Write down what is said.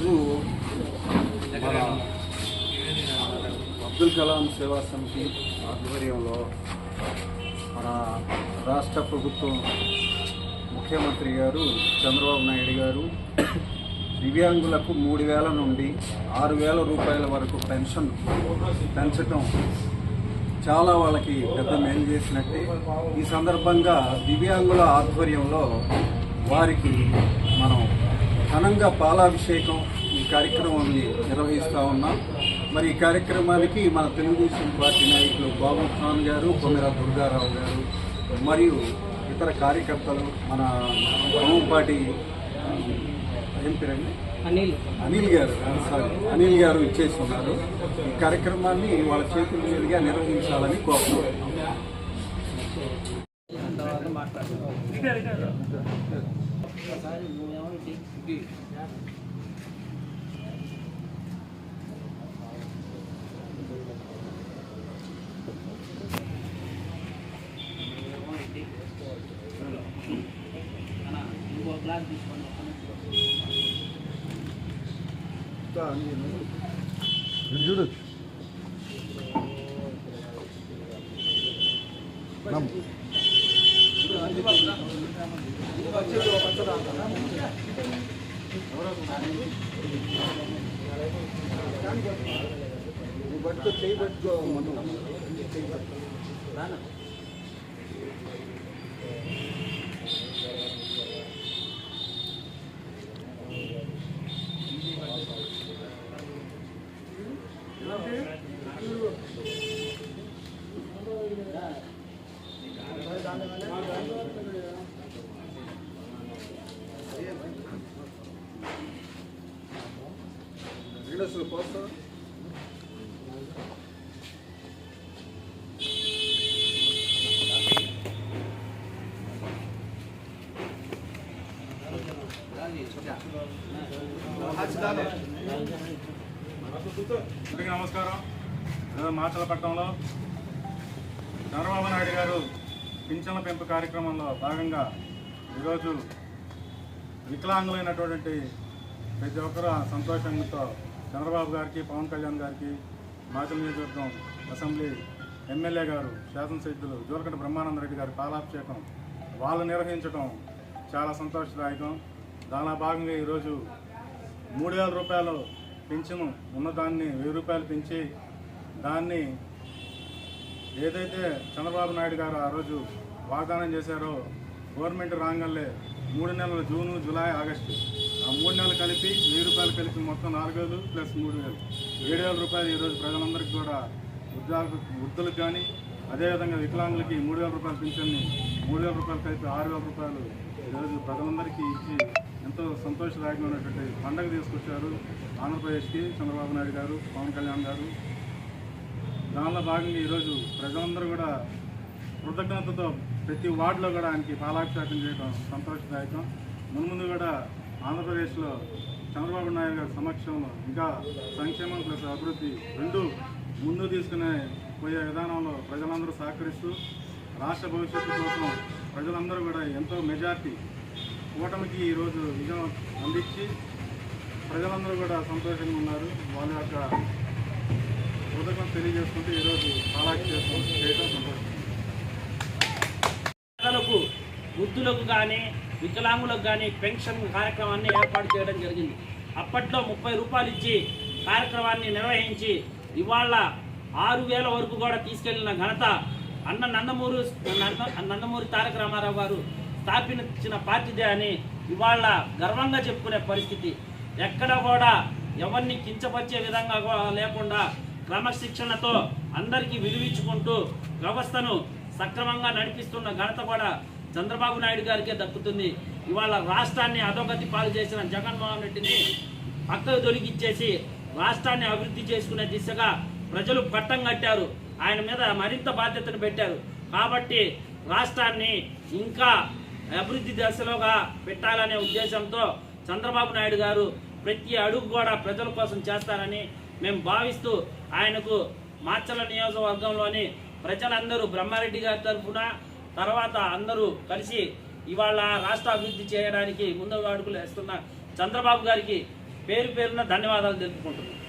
ఈరోజు మన అబ్దుల్ కలాం సేవా సమితి ఆధ్వర్యంలో మన రాష్ట్ర ప్రభుత్వం ముఖ్యమంత్రి గారు చంద్రబాబు నాయుడు గారు దివ్యాంగులకు మూడు వేల నుండి ఆరు వేల రూపాయల వరకు పెన్షన్ పెంచటం చాలా వాళ్ళకి పెద్ద మేలు చేసినట్టే. ఈ సందర్భంగా దివ్యాంగుల ఆధ్వర్యంలో వారికి మనం ఘనంగా పాలాభిషేకం కార్యక్రమాన్ని నిర్వహిస్తూ ఉన్నాం. మరి ఈ కార్యక్రమానికి మన తెలుగుదేశం పార్టీ నాయకులు బాబు ఖాన్ గారు కొమ్మెర దుర్గారావు గారు మరియు ఇతర కార్యకర్తలు మన పార్టీ ఏం పేరండి? అనిల్. అనిల్ గారు సారీ అనిల్ గారు ఇచ్చేసి ఉన్నారు ఈ కార్యక్రమాన్ని వాళ్ళ చేతుల మీదుగా నిర్వహించాలని కోరుతున్నాం తర్వాత ఇంకో గ్లాస్ తీసుకోండి ఒక్క నిమిషం. చూడు రానా? అసలు పోస్తా నమస్కారం ఈరోజు మాచలపట్నంలో చంద్రబాబు నాయుడు గారు పింఛన్ల పెంపు కార్యక్రమంలో భాగంగా ఈరోజు వికలాంగులైనటువంటి ప్రతి ఒక్కరు సంతోషంతో చంద్రబాబు గారికి పవన్ కళ్యాణ్ గారికి మాజీ నియోజకవర్గం అసెంబ్లీ ఎమ్మెల్యే గారు శాసనసభ్యులు జోలకంట బ్రహ్మానంద రెడ్డి గారి పాలాభిషేకం వాళ్ళు నిర్వహించడం చాలా సంతోషదాయకం. దానిలో భాగంగా ఈరోజు మూడు వేల రూపాయలు పెంచును ఉన్నదాన్ని వెయ్యి రూపాయలు పెంచి దాన్ని ఏదైతే చంద్రబాబు నాయుడు గారు ఆ రోజు వాగ్దానం చేశారో గవర్నమెంట్ రాగానే మూడు నెలలు జూను జూలై ఆగస్టు. ఆ మూడు నెలలు కలిపి వెయ్యి రూపాయలు కలిపి మొత్తం నాలుగు వేలు ప్లస్ మూడు వేలు. ఏడు వేల రూపాయలు ఈరోజు ప్రజలందరికీ కూడా ఉద్యోగ వృద్ధులకు కానీ అదేవిధంగా వికలాంగులకి మూడు వేల రూపాయలు పింఛన్ని మూడు వేల రూపాయలు కలిపి ఆరు వేల రూపాయలు ఈరోజు ప్రజలందరికీ ఇచ్చి ఎంతో సంతోషదాయకమైనటువంటి పండగ తీసుకొచ్చారు ఆంధ్రప్రదేశ్కి చంద్రబాబు నాయుడు గారు పవన్ కళ్యాణ్ గారు. దానిలో భాగంగా ఈరోజు ప్రజలందరూ కూడా కృతజ్ఞతతో ప్రతి వార్డులో కూడా ఆయనకి పాలాభిషేకం చేయడం సంతోషదాయకం. మున్ముందు కూడా ఆంధ్రప్రదేశ్లో చంద్రబాబు నాయుడు గారి సమక్షంలో ఇంకా సంక్షేమం ప్లస్ అభివృద్ధి రెండు ముందు తీసుకునే పోయే విధానంలో ప్రజలందరూ సహకరిస్తూ రాష్ట్ర భవిష్యత్తు కోసం ప్రజలందరూ కూడా ఎంతో మెజార్టీ కూటమికి ఈరోజు విజయం అందించి ప్రజలందరూ కూడా సంతోషంగా ఉన్నారు. వాళ్ళ యొక్క కృతజ్ఞత తెలియజేసుకుంటూ ఈరోజు చేయడం సంతోషం పేదలకు వృద్ధులకు కానీ వికలాంగులకు కానీ పెన్షన్ కార్యక్రమాన్ని ఏర్పాటు చేయడం జరిగింది. అప్పట్లో ముప్పై రూపాయలు ఇచ్చి కార్యక్రమాన్ని నిర్వహించి ఇవాళ ఆరు వేల వరకు కూడా తీసుకెళ్ళిన ఘనత అన్న నందమూరు నందమూరి తారక రామారావు గారు స్థాపించిన పార్టీదే అని ఇవాళ గర్వంగా చెప్పుకునే పరిస్థితి. ఎక్కడ కూడా ఎవరిని కించపరిచే విధంగా లేకుండా క్రమశిక్షణతో అందరికీ విలువించుకుంటూ వ్యవస్థను సక్రమంగా నడిపిస్తున్న ఘనత కూడా చంద్రబాబు నాయుడు గారికే దక్కుతుంది. ఇవాళ రాష్ట్రాన్ని అధోగతి పాలు చేసిన జగన్మోహన్ రెడ్డిని పక్కకు తొలగిచ్చేసి రాష్ట్రాన్ని అభివృద్ధి చేసుకునే దిశగా ప్రజలు పట్టం కట్టారు. ఆయన మీద మరింత బాధ్యతను పెట్టారు. కాబట్టి రాష్ట్రాన్ని ఇంకా అభివృద్ధి దశలోగా పెట్టాలనే ఉద్దేశంతో చంద్రబాబు నాయుడు గారు ప్రతి అడుగు కూడా ప్రజల కోసం చేస్తారని మేము భావిస్తూ ఆయనకు మార్చల నియోజకవర్గంలోని ప్రజలందరూ బ్రహ్మారెడ్డి గారి తరఫున తర్వాత అందరూ కలిసి ఇవాళ రాష్ట్ర అభివృద్ధి చేయడానికి ముందు అడుగులు వేస్తున్న చంద్రబాబు గారికి పేరు పేరున ధన్యవాదాలు తెలుపుకుంటున్నాను